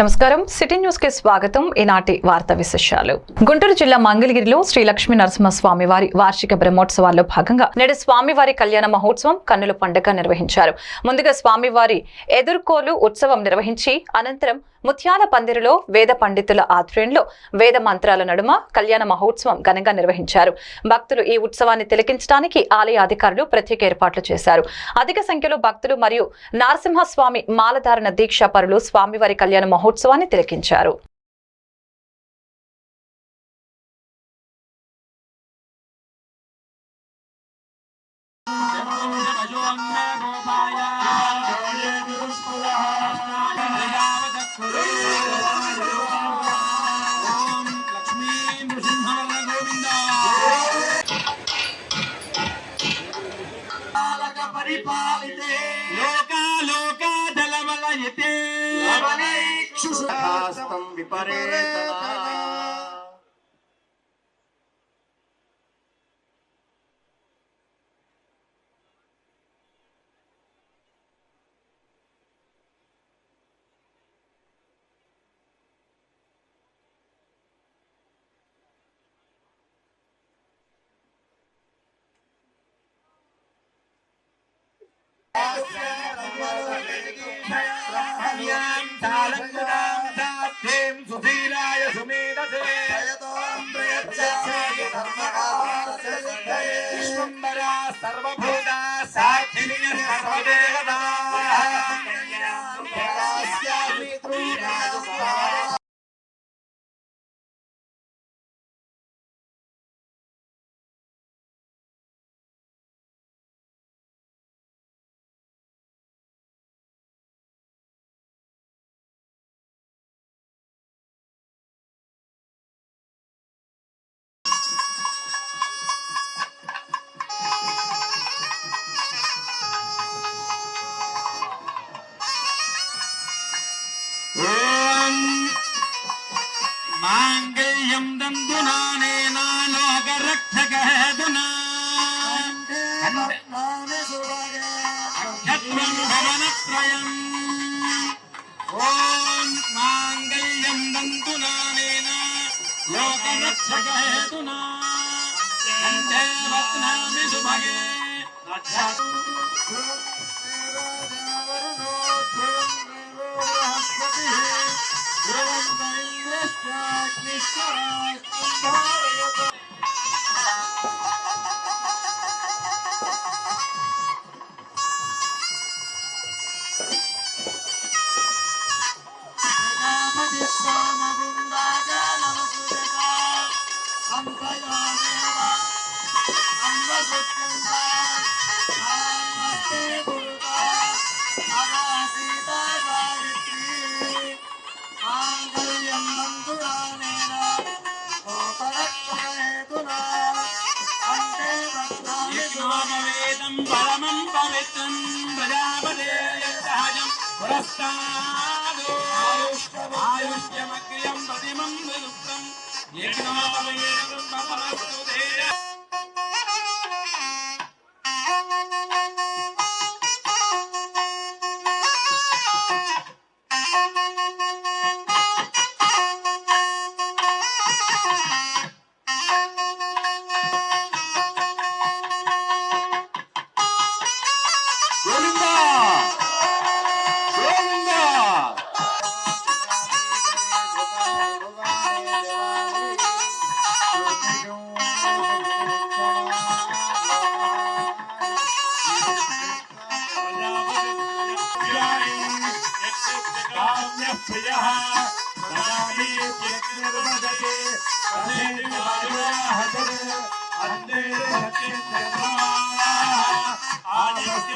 నమస్కారం. సిటీ న్యూస్కి స్వాగతం. ఈనాటి వార్తా విశేషాలు. గుంటూరు జిల్లా మంగళగిరిలో శ్రీ లక్ష్మీ నరసింహస్వామి వారి వార్షిక బ్రహ్మోత్సవాల్లో భాగంగా నేడు స్వామివారి కళ్యాణ మహోత్సవం కన్నుల పండుగ నిర్వహించారు. ముందుగా స్వామివారి ఎదుర్కోలు ఉత్సవం నిర్వహించి అనంతరం ముత్యాల పందిరిలో వేద పండితుల ఆధ్వర్యంలో వేద మంత్రాల నడుమ కళ్యాణ మహోత్సవం ఘనంగా నిర్వహించారు. భక్తులు ఈ ఉత్సవాన్ని తిలకించడానికి ఆలయ అధికారులు ప్రత్యేక ఏర్పాట్లు చేశారు. అధిక సంఖ్యలో భక్తులు మరియు నరసింహస్వామి మాలధారణ దీక్ష పరులు స్వామివారి కళ్యాణ మహోత్సవాన్ని తిలకించారు. prepare. estar vamos. यच्छगहेतुना हन्ते वत्नामि सुभगे रक्षातु ध्रुवं दैवश्च कृष्णराष्ट्रं भारयत ആയുഷ്യമഗ്രിയം പ്രതിമം വിലുപ്തം യജ്ഞാവയേണം Thank you.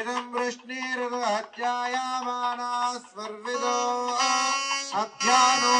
इदं वृष्णीरुदु हत्यायामाना स्वर्विदो मध्यानो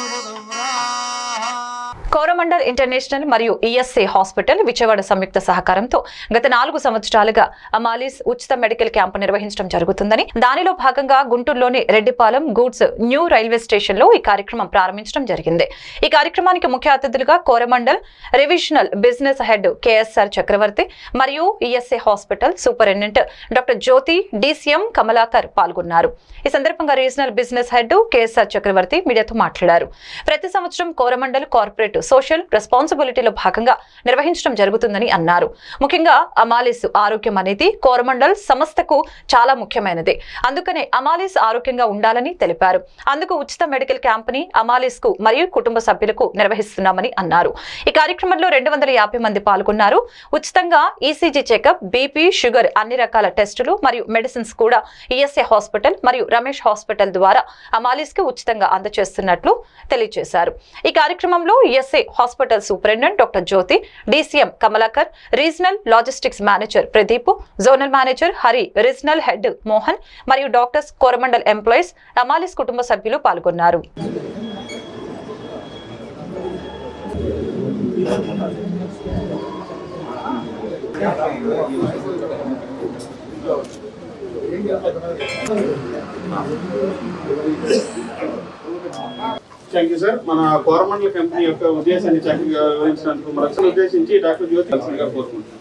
కోరమండల్ ఇంటర్నేషనల్ మరియు E S A hospital Vijayawada సంయుక్త సహకారంతో గత నాలుగు సంవత్సరాలుగా అమాలిస్ ఉచిత మెడికల్ క్యాంపు నిర్వహించడం జరుగుతుందని దానిలో భాగంగా గుంటూరులోని రెడ్డిపాలెం గూడ్స్ న్యూ రైల్వే స్టేషన్లో ఈ కార్యక్రమం ప్రారంభించడం జరిగింది. ఈ కార్యక్రమానికి ముఖ్య అతిథులుగా Coromandel regional business head K S R Chakravarthy మరియు E S A hospital superintendent doctor Jyothi D C M Kamalakar పాల్గొన్నారు. ఈ సందర్భంగా regional business head K S R Chakravarthy మీడియాతో మాట్లాడారు. ప్రతి సంవత్సరం కోరమండల్ కార్పొరేట్ సోషల్ రెస్పాన్సిబిలిటీలో భాగంగా నిర్వహించడం జరుగుతుందని అన్నారు. ముఖ్యంగా అమాలిస్ ఆరోగ్యం అనేది కోరమండల్ సంస్థకు చాలా ముఖ్యమైనది. అందుకనే అమాలిస్ ఆరోగ్యంగా ఉండాలని తెలిపారు. అందుకు ఉచిత మెడికల్ క్యాంప్ని అమాలిస్కు మరియు కుటుంబ సభ్యులకు నిర్వహిస్తున్నామని అన్నారు. ఈ కార్యక్రమంలో రెండు వందల యాభై మంది పాల్గొన్నారు. ఉచితంగా ఈసీజీ చెకప్ బీపీ షుగర్ అన్ని రకాల టెస్టులు మరియు మెడిసిన్స్ కూడా ఈఎస్ఏ హాస్పిటల్ మరియు రమేష్ హాస్పిటల్ ద్వారా అమాలిస్కి ఉచితంగా అందజేస్తున్నట్లు తెలియజేశారు ఈ కార్యక్రమంలో S A hospital superintendent doctor Jyothi D C M Kamalakar regional logistics manager Pradeep zonal manager Hari regional head Mohan మరియు డాక్టర్స్ కోరమండల్ ఎంప్లాయీస్ అమాలిస్ కుటుంబ సభ్యులు పాల్గొన్నారు. థ్యాంక్ యూ సార్ మన కోరమండల కంపెనీ యొక్క ఉద్దేశాన్ని చక్కగా వివరించినందుకు మరొకసారి ఉద్దేశించి డాక్టర్ జ్యోతి కలిసిగా కోరుకుంటున్నాను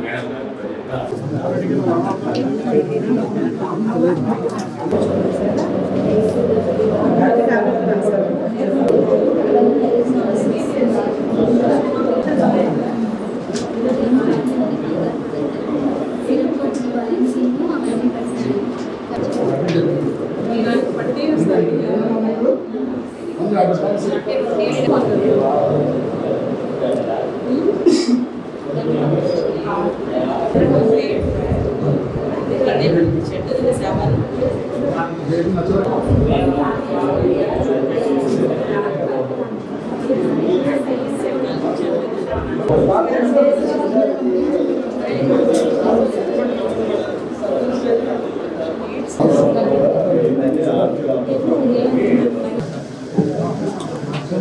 మేడం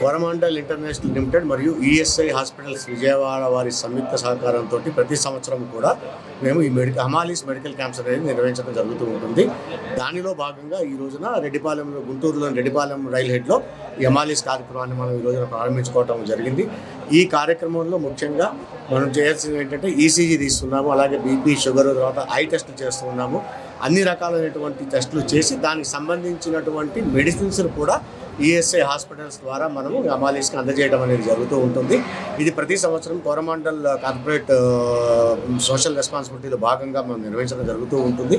కోరమాండల్ ఇంటర్నేషనల్ లిమిటెడ్ మరియు E S I hospitals Vijayawada వారి సంయుక్త సహకారంతో ప్రతి సంవత్సరం కూడా మేము ఈ మెడికల్ హమాలీస్ మెడికల్ క్యాంప్స్ అనేది నిర్వహించడం జరుగుతూ ఉంటుంది. దానిలో భాగంగా ఈ రోజున రెడ్డిపాలెంలో గుంటూరులోని రెడ్డిపాలెం రైల్ హెడ్లో ఈ హమాలీస్ కార్యక్రమాన్ని మనం ఈ రోజున ప్రారంభించుకోవటం జరిగింది. ఈ కార్యక్రమంలో ముఖ్యంగా మనం చేయాల్సింది ఏంటంటే ఈసీజీ తీస్తున్నాము అలాగే బీపీ షుగర్ తర్వాత ఐ టెస్ట్లు చేస్తున్నాము అన్ని రకాలైనటువంటి టెస్టులు చేసి దానికి సంబంధించినటువంటి మెడిసిన్స్ కూడా ఈఎస్ఐ హాస్పిటల్స్ ద్వారా మనము అమాలీస్కి అందజేయడం అనేది జరుగుతూ ఉంటుంది. ఇది ప్రతి సంవత్సరం కోరమాండల్ కార్పొరేట్ సోషల్ రెస్పాన్సిబిలిటీలో భాగంగా మనం నిర్వహించడం జరుగుతూ ఉంటుంది.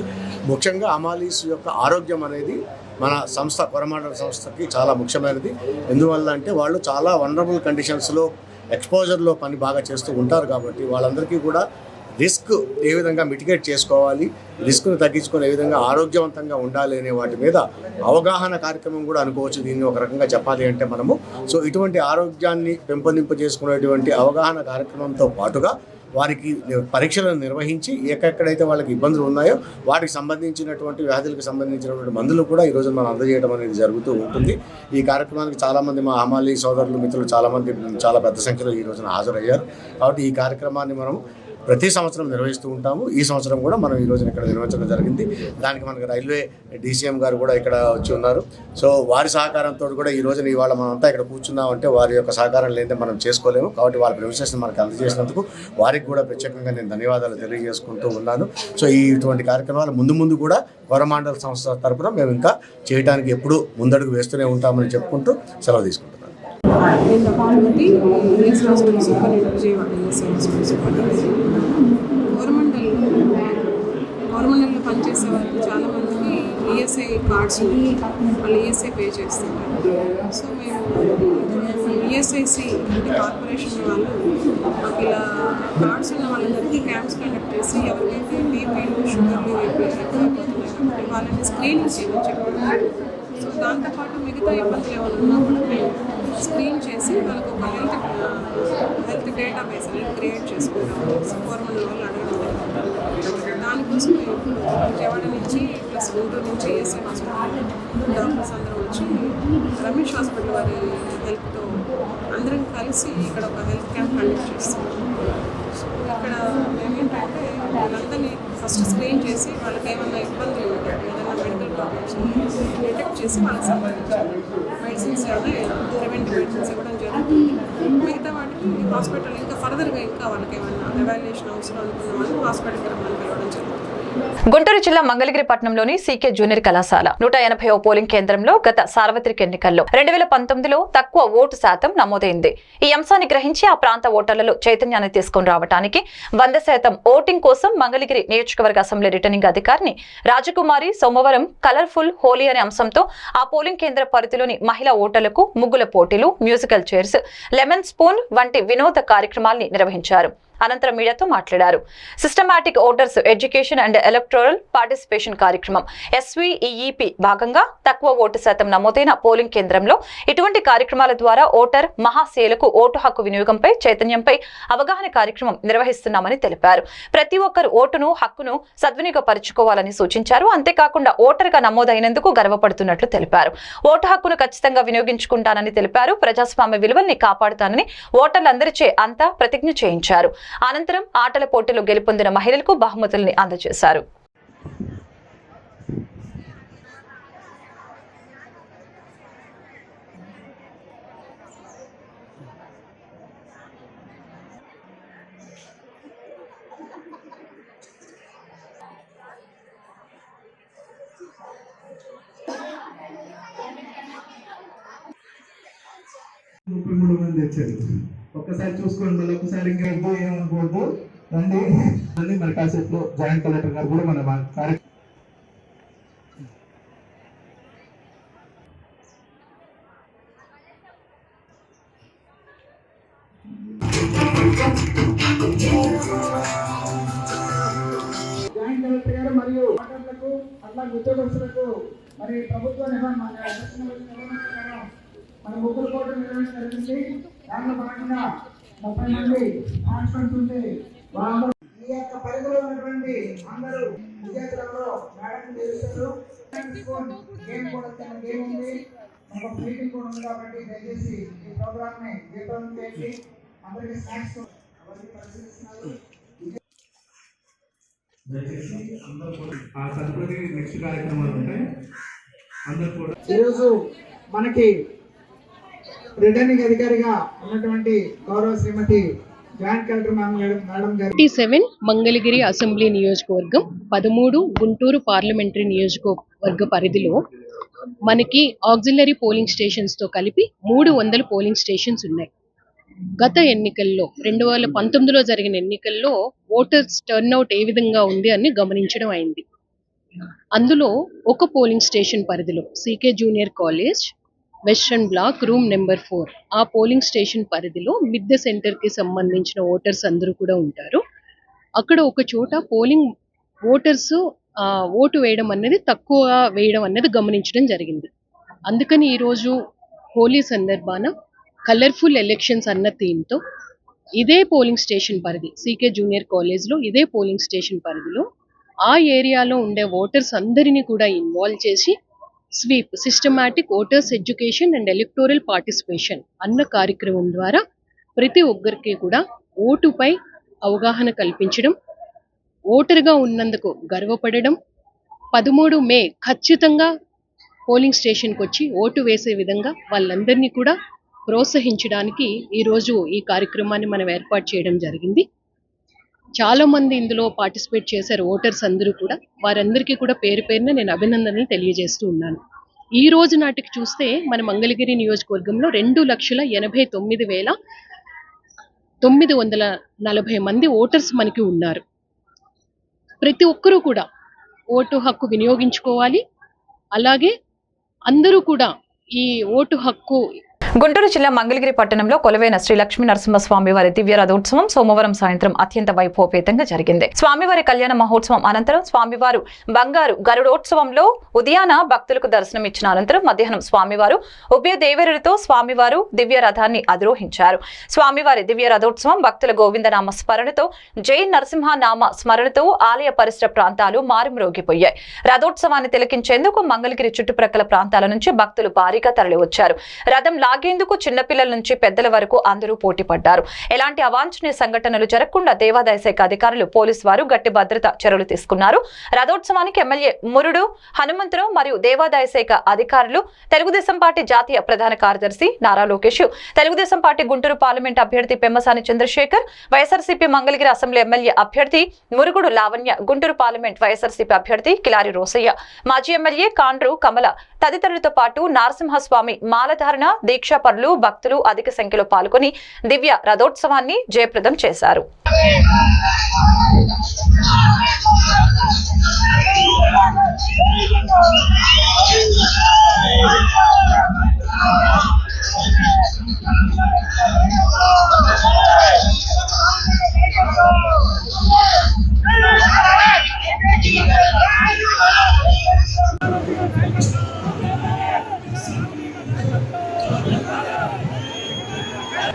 ముఖ్యంగా అమాలీస్ యొక్క ఆరోగ్యం అనేది మన సంస్థ కోరమాండల్ సంస్థకి చాలా ముఖ్యమైనది. ఎందువల్ల అంటే వాళ్ళు చాలా వండర్ఫుల్ కండిషన్స్లో ఎక్స్పోజర్లో పని బాగా చేస్తూ ఉంటారు కాబట్టి వాళ్ళందరికీ కూడా రిస్క్ ఏ విధంగా మిటిగేట్ చేసుకోవాలి రిస్క్ను తగ్గించుకొని ఏ విధంగా ఆరోగ్యవంతంగా ఉండాలి అనే వాటి మీద అవగాహన కార్యక్రమం కూడా అనుకోవచ్చు. దీన్ని ఒక రకంగా చెప్పాలి అంటే మనము. సో ఇటువంటి ఆరోగ్యాన్ని పెంపొందింపజేసుకునేటువంటి అవగాహన కార్యక్రమంతో పాటుగా వారికి పరీక్షలను నిర్వహించి ఎక్కడెక్కడైతే వాళ్ళకి ఇబ్బందులు ఉన్నాయో వాటికి సంబంధించినటువంటి వ్యాధులకు సంబంధించినటువంటి మందులు కూడా ఈరోజు మనం అందజేయడం అనేది జరుగుతూ ఉంటుంది. ఈ కార్యక్రమానికి చాలామంది మా హమాలి సోదరులు మిత్రులు చాలామంది చాలా పెద్ద సంఖ్యలో ఈ రోజున హాజరయ్యారు. కాబట్టి ఈ కార్యక్రమాన్ని మనం ప్రతి సంవత్సరం నిర్వహిస్తూ ఉంటాము. ఈ సంవత్సరం కూడా మనం ఈ రోజున ఇక్కడ నిర్వహించడం జరిగింది. దానికి మనకి రైల్వే డీసీఎం గారు కూడా ఇక్కడ వచ్చి ఉన్నారు. సో వారి సహకారంతో కూడా ఈ రోజున ఇవాళ మనం అంతా ఇక్కడ కూర్చున్నాం అంటే వారి యొక్క సహకారం లేదంటే మనం చేసుకోలేము. కాబట్టి వాళ్ళ ప్రవేశం మనకు అందజేసినందుకు వారికి కూడా ప్రత్యేకంగా నేను ధన్యవాదాలు తెలియజేసుకుంటూ ఉన్నాను. సో ఈ ఇటువంటి కార్యక్రమాలు ముందు ముందు కూడా కోరమాండల సంస్థ తరపున మేము ఇంకా చేయడానికి ఎప్పుడూ ముందడుగు వేస్తూనే ఉంటామని చెప్పుకుంటూ సెలవు తీసుకుంటున్నాను. నేను Parvathi race hospital superintendent Vijayawada E S I hospital superintendent governmental గవర్నమెంటల్లో పనిచేసే వాళ్ళకి చాలామందికి ఈఎస్ఐ కార్డ్స్ ఉన్నాయి వాళ్ళు ఈఎస్ఐ పే చేస్తున్నారు. సో మేము ఈఎస్ఐసి అంటే కార్పొరేషన్ వాళ్ళు మాకు ఇలా కార్డ్స్ ఉన్న వాళ్ళందరికీ క్యాంప్స్ కండక్ట్ చేసి ఎవరికైతే బీపీలు షుగర్లు ఎక్కువైపోతున్నాయి వాళ్ళని స్క్రీనింగ్ చేయమని చెప్పారు. సో దాంతోపాటు మిగతా ఇబ్బందులు ఏమైనా ఉన్నా కూడా మేము స్క్రీన్ చేసి వాళ్ళకి ఒక హెల్త్ హెల్త్ డేటాబేస్ అనేది క్రియేట్ చేసుకుంటాం గవర్నమెంట్ వాళ్ళు అడగడం దానికోసం విజయవాడ నుంచి ప్లస్ గుంటూరు నుంచి ఏఎస్ఐ హాస్పిటల్ డాక్టర్స్ అందరం వచ్చి రమేష్ హాస్పిటల్ వారి హెల్ప్తో అందరం కలిసి ఇక్కడ ఒక హెల్త్ క్యాంప్ కండక్ట్ చేస్తున్నాం ఇక్కడ మేమేంటంటే వాళ్ళందరినీ ఫస్ట్ స్క్రీన్ చేసి వాళ్ళకి ఏమైనా ఇబ్బందులు ఏదైనా మెడికల్ ప్రాబ్లమ్స్ డిటెక్ట్ చేసి వాళ్ళకి సంబంధించి మెడిసిన్స్ ఏమైనా ప్రివెంటివ్ మెడిసిన్స్ ఇవ్వడం జరుగుతుంది. హాస్పిటల్ ఇంకా ఫర్దర్గా ఇంకా వాళ్ళకి ఏమైనా ఎవాల్యుయేషన్ అవసరం అనుకున్న వాళ్ళు హాస్పిటల్కి రమ్మని పిలవడం జరుగుతుంది. గుంటూరు జిల్లా మంగళగిరి పట్టణంలోని సీకే జూనియర్ కళాశాల నూట ఎనభై పోలింగ్ కేంద్రంలో గత సార్వత్రిక ఎన్నికల్లో రెండు వేల పంతొమ్మిదిలో తక్కువ ఓటు శాతం నమోదైంది. ఈ అంశాన్ని గ్రహించి ఆ ప్రాంత ఓటర్లలో చైతన్యాన్ని తీసుకుని రావడానికి వంద శాతం ఓటింగ్ కోసం మంగళగిరి నియోజకవర్గ అసెంబ్లీ రిటర్నింగ్ అధికారిని రాజకుమారి సోమవారం కలర్ఫుల్ హోలీ అనే అంశంతో ఆ పోలింగ్ కేంద్ర పరిధిలోని మహిళా ఓటర్లకు ముగ్గుల పోటీలు మ్యూజికల్ చైర్స్ లెమన్ స్పూన్ వంటి వినోద కార్యక్రమాల్ని నిర్వహించారు. అనంతరం మీడియాతో మాట్లాడారు. Systematic voters education and electoral participation కార్యక్రమం S V E E P భాగంగా తక్కువ ఓటు శాతం నమోదైన పోలింగ్ కేంద్రంలో ఇటువంటి కార్యక్రమాల ద్వారా ఓటర్ మహాశీలకు ఓటు హక్కు వినియోగంపై చైతన్యంపై అవగాహన కార్యక్రమం నిర్వహిస్తున్నామని తెలిపారు. ప్రతి ఒక్కరు ఓటును హక్కును సద్వినియోగపరుచుకోవాలని సూచించారు. అంతేకాకుండా ఓటర్గా నమోదైనందుకు గర్వపడుతున్నట్లు తెలిపారు. ఓటు హక్కును ఖచ్చితంగా వినియోగించుకుంటానని తెలిపారు. ప్రజాస్వామ్య విలువల్ని కాపాడుతానని ఓటర్లందరిచే అంతా ప్రతిజ్ఞ చేయించారు. అనంతరం ఆటల పోటీలో గెలుపొందిన మహిళలకు బహుమతుల్ని అందజేశారు. ముప్పై మూడు మంది వచ్చారు. ఒక్కసారి చూసుకోండి మళ్ళీ ఒకసారి ఇంకా వద్దు ఏమనుకోవద్దు రండి. రండి మన కాసేపులో జాయింట్ కలెక్టర్ గారు కూడా మన మా కార్యక్రమం జాయింట్ కలెక్టర్ గారు మరియు ఓటర్లకు అట్లా ఉద్యోగస్తులకు మరి ప్రభుత్వ నిబంధన మన ముగ్గురు కోట్లు నిర్వహించడం జరిగింది. దానిలో భాగంగా ముప్పై మంది కాన్స్టెంట్స్ ఉంది వాళ్ళందరూ ఈ యొక్క పరిధిలో ఉన్నటువంటి అందరూ విద్యార్థులలో మేడం తెలుస్తారు గేమ్ కూడా గేమ్ ఉంది. మనకు మీటింగ్ కూడా ఉంది కాబట్టి దయచేసి ఈ ప్రోగ్రామ్ని దీపం చేసి అందరికీ స్నాక్స్ అవన్నీ పరిశీలిస్తున్నారు. దయచేసి అందరూ కూడా ఆ తదుపరి నెక్స్ట్ కార్యక్రమాలు ఉంటాయి. అందరూ కూడా ఈరోజు మనకి రిటర్నింగ్ అధికారిగా ఉన్నటువంటి గౌరవ Shrimati fifty seven Mangalagiri assembly నియోజకవర్గం పదమూడు గుంటూరు పార్లమెంటరీ నియోజకవర్గ పరిధిలో మనకి ఆక్సిలరీ పోలింగ్ స్టేషన్స్తో కలిపి మూడు వందల పోలింగ్ స్టేషన్స్ ఉన్నాయి. గత ఎన్నికల్లో రెండు వేల పంతొమ్మిదిలో జరిగిన ఎన్నికల్లో ఓటర్స్ టర్న్అవుట్ ఏ విధంగా ఉంది అని గమనించడం అయింది. అందులో ఒక పోలింగ్ స్టేషన్ పరిధిలో C K junior college western block room number four ఆ పోలింగ్ స్టేషన్ పరిధిలో మిద్దె సెంటర్కి సంబంధించిన ఓటర్స్ అందరూ కూడా ఉంటారు. అక్కడ ఒక చోట పోలింగ్ ఓటర్స్ ఓటు వేయడం అనేది తక్కువ వేయడం అనేది గమనించడం జరిగింది. అందుకని ఈరోజు హోలీ సందర్భాన కలర్ఫుల్ ఎలక్షన్స్ అన్న థీమ్తో ఇదే పోలింగ్ స్టేషన్ పరిధి సీకే జూనియర్ కాలేజ్లో ఇదే పోలింగ్ స్టేషన్ పరిధిలో ఆ ఏరియాలో ఉండే ఓటర్స్ అందరినీ కూడా ఇన్వాల్వ్ చేసి sweep systematic voters education and electoral participation అన్న కార్యక్రమం ద్వారా ప్రతి ఒక్కరికి కూడా ఓటుపై అవగాహన కల్పించడం ఓటరుగా ఉన్నందుకు గర్వపడడం. పదమూడు మే ఖచ్చితంగా పోలింగ్ స్టేషన్కి వచ్చి ఓటు వేసే విధంగా వాళ్ళందరినీ కూడా ప్రోత్సహించడానికి ఈరోజు ఈ కార్యక్రమాన్ని మనం ఏర్పాటు చేయడం జరిగింది. చాలా మంది ఇందులో పార్టిసిపేట్ చేశారు ఓటర్స్ అందరూ కూడా. వారందరికీ కూడా పేరు పేరున నేను అభినందనలు తెలియజేస్తూ ఉన్నాను. ఈ రోజు నాటికి చూస్తే మన మంగళగిరి నియోజకవర్గంలో రెండు లక్షల ఎనభై తొమ్మిది వేల తొమ్మిది వందల నలభై మంది ఓటర్స్ మనకి ఉన్నారు. ప్రతి ఒక్కరూ కూడా ఓటు హక్కు వినియోగించుకోవాలి. అలాగే అందరూ కూడా ఈ ఓటు హక్కు గుంటూరు జిల్లా మంగళగిరి పట్టణంలో కొలువైన శ్రీ లక్ష్మీ నరసింహస్వామి వారి దివ్య రథోత్సవం సోమవారం సాయంత్రం అత్యంత వైభవపేతంగా జరిగింది. స్వామివారి కళ్యాణ మహోత్సవం అనంతరం స్వామివారు బంగారు గరుడోత్సవంలో ఉదయాన భక్తులకు దర్శనం ఇచ్చిన అనంతరం మధ్యాహ్నం స్వామివారు ఉభయ దేవేరులతో స్వామివారు దివ్య రథాన్ని అధిరోహించారు. స్వామివారి దివ్య రథోత్సవం భక్తుల గోవిందనామ స్మరణతో జై నరసింహ నామ స్మరణతో ఆలయ పరిసర ప్రాంతాలు మారుమ్రోగిపోయాయి. రథోత్సవాన్ని తిలకించేందుకు మంగళగిరి చుట్టుప్రక్కల ప్రాంతాల నుంచి భక్తులు భారీగా తరలివచ్చారు. రథం లాగేందుకు చిన్నపిల్లల నుంచి పెద్దల వరకు అందరూ పోటీ పడ్డారు ఎలాంటి అవాంఛనీయ సంఘటనలు జరగకుండా దేవాదాయ శాఖ అధికారులు పోలీసు వారు గట్టి భద్రత చర్యలు తీసుకున్నారు. రథోత్సవానికి ఎమ్మెల్యే మురుడు హనుమంతరావు మరియు దేవాదాయ శాఖ అధికారులు తెలుగుదేశం పార్టీ జాతీయ ప్రధాన కార్యదర్శి నారా లోకేష్ తెలుగుదేశం పార్టీ గుంటూరు పార్లమెంట్ అభ్యర్థి Pemmasani Chandrasekhar Y S R C P Mangalagiri assembly M L A అభ్యర్థి Murugudu Lavanya Guntur parliament Y S R C P అభ్యర్థి కిలారి రోసయ్య మాజీ ఎమ్మెల్యే కాండ్రు కమల తదితరులతో పాటు నారసింహస్వామి మాలధారణ దీక్ష పరులు భక్తులు అధిక సంఖ్యలో పాల్గొని దివ్య రథోత్సవాన్ని జయప్రదం చేశారు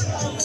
Yes.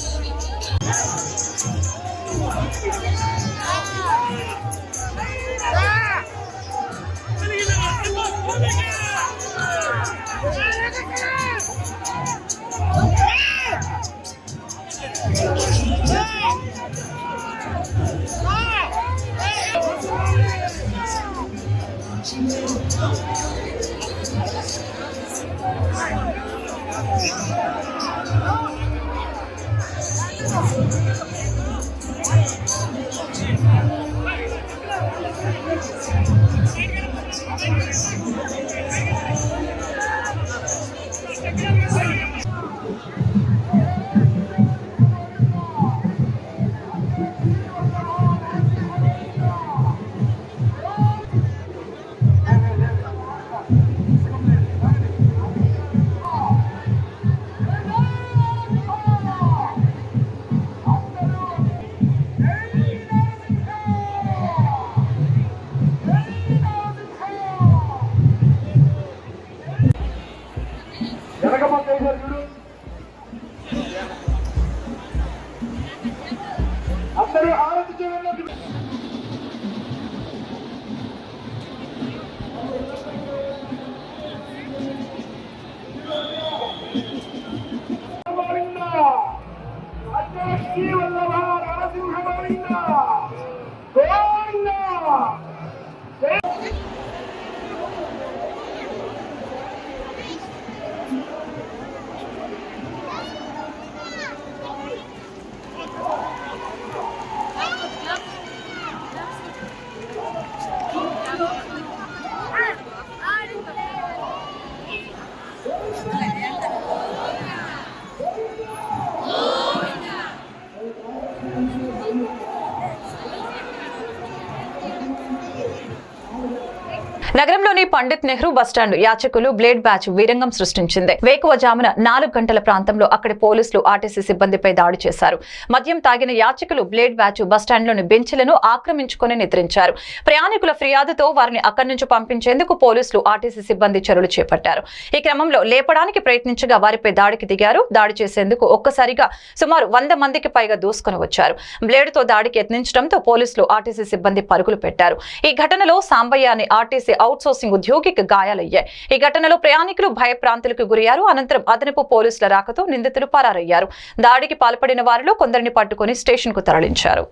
నగరంలోని పండిత్ నెహ్రూ బస్టాండ్ యాచకులు బ్లేడ్ బ్యాచ్ వీరంగం సృష్టించింది. వేకువజామున నాలుగు గంటల ప్రాంతంలో అక్కడి పోలీసులు ఆర్టీసీ సిబ్బందిపై దాడి చేశారు. మద్యం తాగిన యాచకులు బ్లేడ్ బ్యాచ్ బస్టాండ్లోని బెంచ్లను ఆక్రమించుకుని నిద్రించారు. ప్రయాణికుల ఫిర్యాదుతో వారిని అక్కడి నుంచి పంపించేందుకు పోలీసులు ఆర్టీసీ సిబ్బంది చర్యలు చేపట్టారు. ఈ క్రమంలో లేపడానికి ప్రయత్నించగా వారిపై దాడికి దిగారు. దాడి చేసేందుకు ఒక్కసారిగా సుమారు వంద మందికి పైగా దూసుకొని వచ్చారు. బ్లేడుతో దాడికి యత్నించడంతో పోలీసులు ఆర్టీసీ సిబ్బంది పరుగులు పెట్టారు. ఈ ఘటనలో సాంబయ్య అనే ఆర్టీసీ అవుట్ సోర్సింగ్ ఉద్యోగికి గాయాలయ్యాయి. ఈ ఘటనలో ప్రయాణికులు భయప్రాంతులకు గురయ్యారు. అనంతరం అదనపు పోలీసుల రాకతో నిందితులు పరారయ్యారు దాడికి పాల్పడిన వారిలో కొందరిని పట్టుకుని స్టేషన్కు తరలించారు.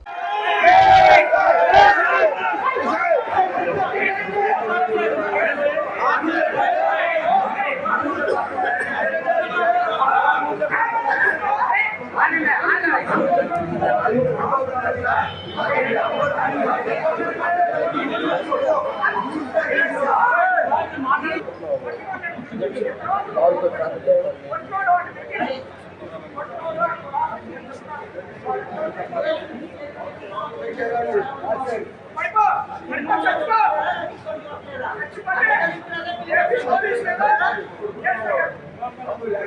Yes, sir.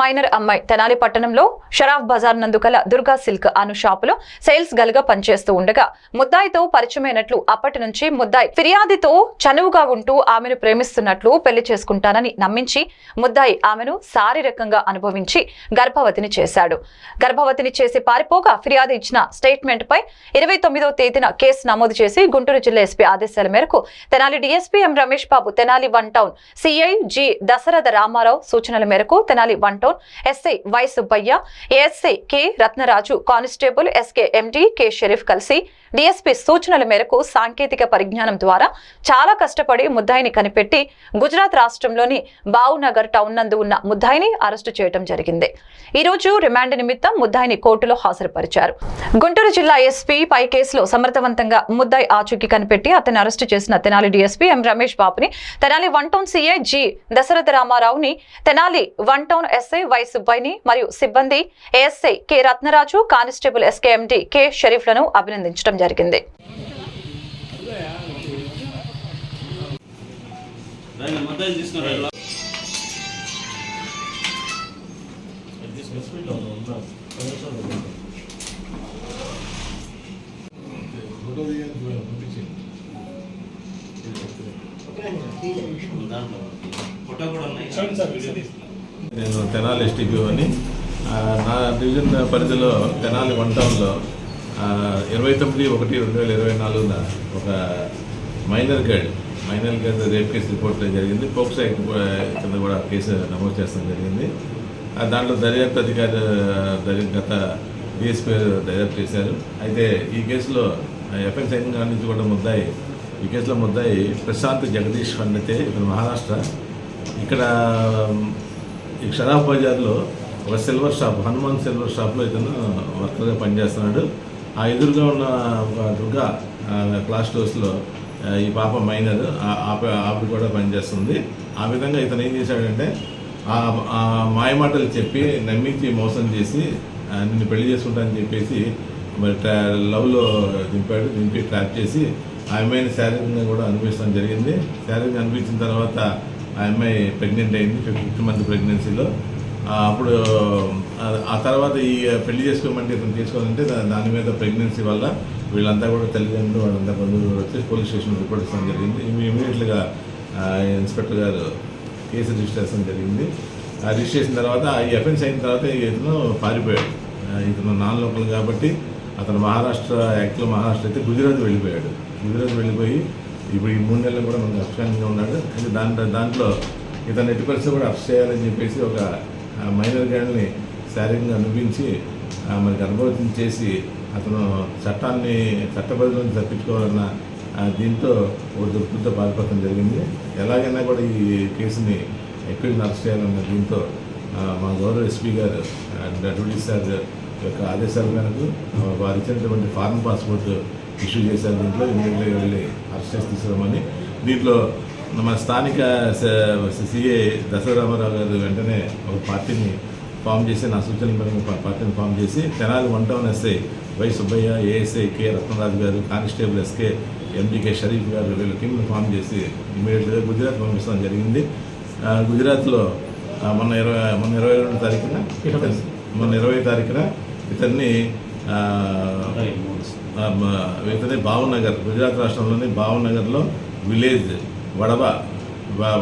మైనర్ అమ్మాయి తెనాలి పట్టణంలో షరాఫ్ బజార్ నందు కల దుర్గా సిల్క్ అను షాపులో సేల్స్ గల్గా పనిచేస్తూ ఉండగా ముద్దాయితో పరిచయమైనట్లు అప్పటి నుంచి ముద్దాయి ఫిర్యాదితో చనువుగా ఉంటూ ఆమెను ప్రేమిస్తున్నట్లు పెళ్ళి చేసుకుంటానని నమ్మించి ముద్దాయి ఆమెను శారీరకంగా అనుభవించి గర్భవతిని చేశాడు. గర్భవతిని చేసి పారిపోగా ఫిర్యాదు ఇచ్చిన స్టేట్మెంట్ పై ఇరవై తొమ్మిదో తేదీన కేసు నమోదు చేసి గుంటూరు జిల్లా ఎస్పీ ఆదేశాల మేరకు Tenali D S P M Ramesh Babu Tenali one town C I G Dasaratha Ramarao సూచనల మేరకు Tenali one town S I Y Subbaiah A S I K Ratnaraju constable S K M D K Sharif కలిసి D S P సూచనల మేరకు సాంకేతిక పరిజ్ఞానం ద్వారా చాలా కష్టపడి ముద్దాయిని కనిపెట్టి గుజరాత్ రాష్ట్రంలోని బావునగర్ టౌన్ నందు ఉన్న ముద్దాయిని అరెస్టు చేయడం జరిగింది. ఈ రోజు రిమాండ్ నిమిత్తం ముద్దాయిని కోర్టులో హాజరుపరిచారు. గుంటూరు జిల్లా ఎస్పీ పై కేసులో సమర్థవంతంగా ముద్దాయి ఆచూకీ కనిపెట్టి అతన్ని అరెస్టు చేసిన Tenali D S P M Ramesh బాబుని Tenali one town C A G Dasaratha రామారావుని Tenali one town S I Y సుబ్బాయిని మరియు సిబ్బంది A S I K Ratnaraju constable S K M D K షరీఫ్లను అభినందించడం జరిగింది. నేను తెనాలి ఎస్టీపీ అని నా డివిజన్ పరిధిలో తెనాలి వన్ టౌన్లో ఇరవై తొమ్మిది ఒకటి రెండు వేల ఇరవై నాలుగున ఒక minor guide minor guide rape case report జరిగింది. పోక్సో యాక్ట్ కూడా కింద కూడా కేసు నమోదు చేస్తాం జరిగింది. దాంట్లో దర్యాప్తు అధికారి దర్యా గత డిఎస్పీ దర్యాప్తు చేశారు. అయితే ఈ కేసులో ఎఫ్ఎన్ సైన్ నుంచి కూడా ముద్దాయి. ఈ కేసులో ముద్దాయి ప్రశాంత్ జగదీష్ అయితే ఇక్కడ మహారాష్ట్ర. ఇక్కడ ఈ షరాఫ్ బజార్లో ఒక సిల్వర్ షాప్ హనుమాన్ సిల్వర్ షాప్లో ఇతను వర్కర్గా పనిచేస్తున్నాడు. ఆ ఎదురుగా ఉన్న ఒక దుర్గా క్లాస్ డోస్లో ఈ పాప మైనర్ ఆ- ఆప ఆవిడ కూడా పనిచేస్తుంది. ఆ విధంగా ఇతను ఏం చేశాడంటే ఆ మాయమాటలు చెప్పి నమ్మించి మోసం చేసి నిన్ను పెళ్ళి చేసుకుంటానని చెప్పేసి మరి ట్రా లవ్లో దింపాడు దింపి ట్రాప్ చేసి ఆ అమ్మాయిని శారీరకంగా కూడా అనిపించడం జరిగింది. శారీరకంగా అనిపించిన తర్వాత ఆ అమ్మాయి ప్రెగ్నెంట్ అయింది ఫిఫ్త్ మంత్ ప్రెగ్నెన్సీలో. అప్పుడు ఆ- తర్వాత ఈ పెళ్ళి చేసుకోమంటే ఇతను తీసుకోవాలంటే దాని మీద ప్రెగ్నెన్సీ వల్ల వీళ్ళంతా కూడా తల్లిదండ్రులు వాళ్ళంతా బంధువులు వచ్చి పోలీస్ స్టేషన్ రిపోర్ట్ ఇవ్వడం జరిగింది. ఇమీడియట్గా ఇన్స్పెక్టర్ గారు కేసు రిజిస్టర్ చేయడం జరిగింది. ఆ రిజిస్టర్ చేసిన తర్వాత ఈ ఎఫెన్స్ అయిన తర్వాత ఇతను పారిపోయాడు. ఇతను నాన్ లోకల్ కాబట్టి అతను మహారాష్ట్ర యాక్ట్లో మహారాష్ట్ర అయితే గుజరాత్ వెళ్ళిపోయాడు. గుజరాత్ వెళ్ళిపోయి ఇప్పుడు ఈ మూడు నెలలు కూడా మనకు అక్షాంగా ఉన్నాడు. అంటే దాంట్లో దాంట్లో ఇతను ఎట్టి పరిస్థితి కూడా అరెస్ట్ చేయాలని చెప్పేసి ఒక మైనర్ గ్యాండ్ని శారీరంగా అనిపించి మనకి అనుభవం చేసి అతను చట్టాన్ని చట్టపరిధి నుంచి తప్పించుకోవాలన్న దీంతో ఒక దుర్బుద్ధితో పాల్పడటం జరిగింది. ఎలాగైనా కూడా ఈ కేసుని ఎక్కడికి అరెస్ట్ చేయాలన్న దీంతో మా గౌరవ ఎస్పీ గారు డెప్యూటీ సార్ యొక్క ఆదేశాల మేరకు వారు ఇచ్చినటువంటి ఫారెన్ పాస్పోర్ట్ ఇష్యూ చేశారు. దీంట్లో ఇమీడియట్గా వెళ్ళి అరెస్ట్ చేసి తీసుకురామని. దీంట్లో మన స్థానిక సిఏ దశరామారావు గారు వెంటనే ఒక పార్టీని ఫామ్ చేసి నా సూచనల మేరకు పార్టీని ఫామ్ చేసి Tenali one town S I Y Subbaiah A S I K Ratnaraju గారు కానిస్టేబుల్ ఎస్కే ఎండికే షరీఫ్ గారు వీళ్ళ టీంను ఫామ్ చేసి ఇమీడియట్గా గుజరాత్ పంపించడం జరిగింది. గుజరాత్లో మొన్న ఇరవై మొన్న ఇరవై రెండు తారీఖున మొన్న ఇరవై తారీఖున ఇతన్ని ఇతని భావనగర్ గుజరాత్ రాష్ట్రంలోని భావనగర్లో విలేజ్ వడవ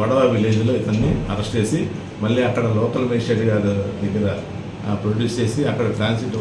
వడవ విలేజ్లో ఇతన్ని అరెస్ట్ చేసి మళ్ళీ అక్కడ లోకల్ మేజిస్ట్రేట్ గారు దగ్గర ప్రొడ్యూస్ చేసి అక్కడ ట్రాన్సిట్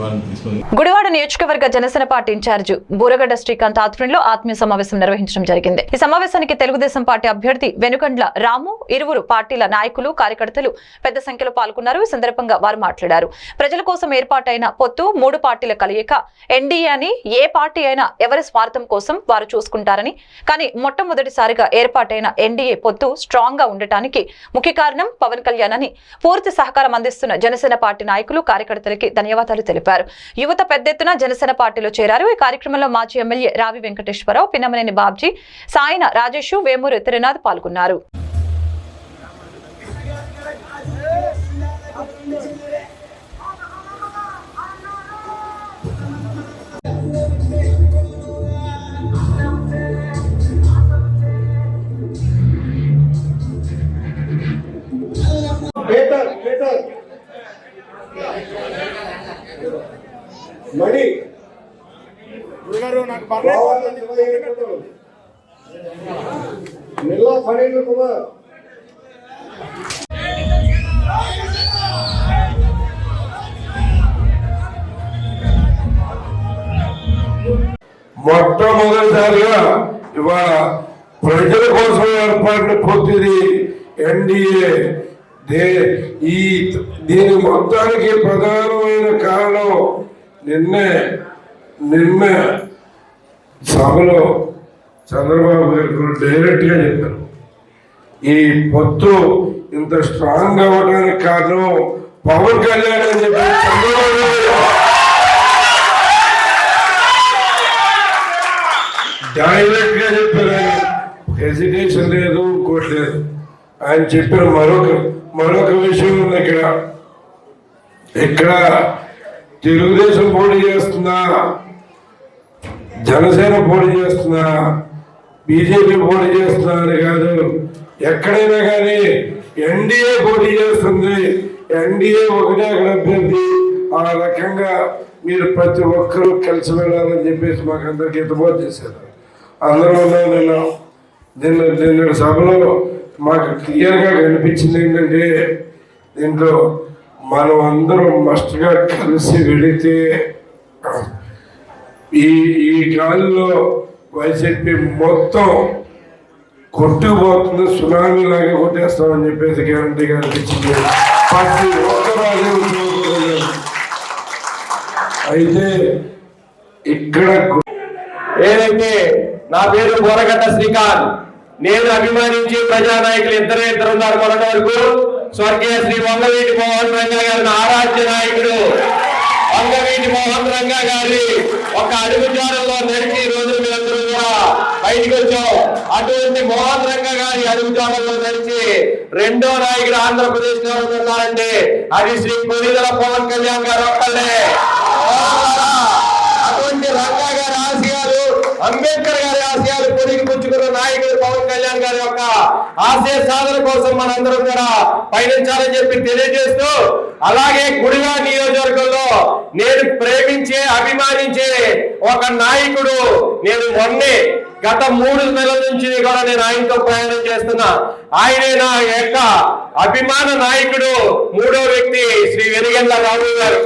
గుడివాడ నియోజకవర్గ జనసేన పార్టీ ఇన్ఛార్జ్ బూరగడ్డ శ్రీకాంత్ ఆధ్వర్యంలో ఆత్మీయ సమావేశం నిర్వహించడం జరిగింది. ఈ సమావేశానికి తెలుగుదేశం పార్టీ అభ్యర్థి వెనుకండ్ల రాము ఇరువురు పార్టీల నాయకులు కార్యకర్తలు పెద్ద సంఖ్యలో పాల్గొన్నారు. ఈ సందర్భంగా వారు మాట్లాడారు. ప్రజల కోసం ఏర్పాటైన పొత్తు మూడు పార్టీల కలయిక ఎన్డీఏ అని ఏ పార్టీ అయినా ఎవరి స్వార్థం కోసం వారు చూసుకుంటారని కానీ మొట్టమొదటిసారిగా ఏర్పాటైన ఎన్డీఏ పొత్తు స్ట్రాంగ్గా ఉండటానికి ముఖ్య కారణం పవన్ కళ్యాణ్ అని పూర్తి సహకారం అందిస్తున్న జనసేన పార్టీ నాయకులు కార్యకర్తలకి ధన్యవాదాలు తెలిపారు. యువత పెద్ద ఎత్తున జనసేన పార్టీలో చేరారు. ఈ కార్యక్రమంలో మాజీ ఎమ్మెల్యే రావి వెంకటేశ్వరరావు పిన్నమనేని బాబ్జీ సాయన రాజేష్ వేమూరు త్రినాథ్ పాల్గొన్నారు. Peter, Peter. మణి. నిల్లా ఫణీంద్ర కుమార్. మొట్టమొదటిసారిగా ఇవాళ ప్రజల కోసం ఏర్పడిన పొత్తిది ఎన్డీఏ. దే ఈ దీని మొత్తానికి ప్రధానమైన కారణం నిన్నే నిన్న సభలో చంద్రబాబు గారు డైరెక్ట్గా చెప్పారు. ఈ పొత్తు ఇంత స్ట్రాంగ్ అవ్వడానికి కారణం పవన్ కళ్యాణ్ అని చెప్పి చంద్రబాబు గారు డైరెక్ట్గా చెప్పారు హెసిటేషన్ లేదు ఇంకోటి లేదు. ఆయన చెప్పిన మరొక మరొక విషయం ఉంది ఇక్కడ. ఇక్కడ తెలుగుదేశం పోటీ చేస్తుందా జనసేన పోటీ చేస్తున్నా బీజేపీ పోటీ చేస్తున్నా అని కాదు ఎక్కడైనా కానీ ఎన్డీఏ పోటీ చేస్తుంది. ఎన్డీఏ ఒకటే అక్కడ అభ్యర్థి. ఆ రకంగా మీరు ప్రతి ఒక్కరూ కలిసి వెళ్ళాలని చెప్పేసి మాకు అందరికీ హితబోధ చేశారు. అందరూ ఉన్నాం నిన్న నిన్న సభలో మాకు క్లియర్గా కనిపించింది ఏంటంటే దీంట్లో మనం అందరం మస్ట్గా కలిసి వెళితే ఈ ఈ గాలిలో వైసీపీ మొత్తం కొట్టుకుపోతుంది సునామీ లాగా కొట్టేస్తామని చెప్పేసి గ్యారంటీగా అనిపించింది. ప్రతి ఒక్కరాజే ఉద్యోగం అయితే ఇక్కడ ఏదైతే నా పేరు బోరగడ్డ శ్రీకాంత్ నేను అభిమానించే ప్రజానాయకులు ఇద్దరు ఇద్దరు ఉన్నారు మొన్నటి వరకు స్వర్గీయ శ్రీ వంగవీటి మోహన్ రంగా గారి ఆరాధ్య నాయకుడు. వంగవీటి మోహన్ రంగా గారి ఒక అడుగు జాడల్లో నడిచి ఈ రోజు మీరందరూ కూడా బయటికి వచ్చాం. అటువంటి మోహన్ రంగా గారి అడుగు జాడల్లో నడిచి రెండో నాయకుడు ఆంధ్రప్రదేశ్లో ఉన్నారంటే అది శ్రీ కొనిదల పవన్ కళ్యాణ్ గారు ఒక్కళ్ళే అటువంటి రంగా గారి ఆశయాలు అంబేద్కర్ గారి ఆశయాలు పొడిగి పుచ్చుకున్న నాయకుడు పవన్ కళ్యాణ్ గారి యొక్క ఆశయ సాధన కోసం మనందరం కూడా పయనించాలని చెప్పి తెలియజేస్తూ అలాగే గుడిగా నియోజకవర్గంలో నేను ప్రేమించే అభిమానించే ఒక నాయకుడు నేను మొన్నే గత మూడు నెలల నుంచి కూడా నేను ఆయనతో ప్రయాణం చేస్తున్నా. ఆయనే నా యొక్క అభిమాన నాయకుడు మూడో వ్యక్తి శ్రీ వెనిగండ్ల రాము గారు.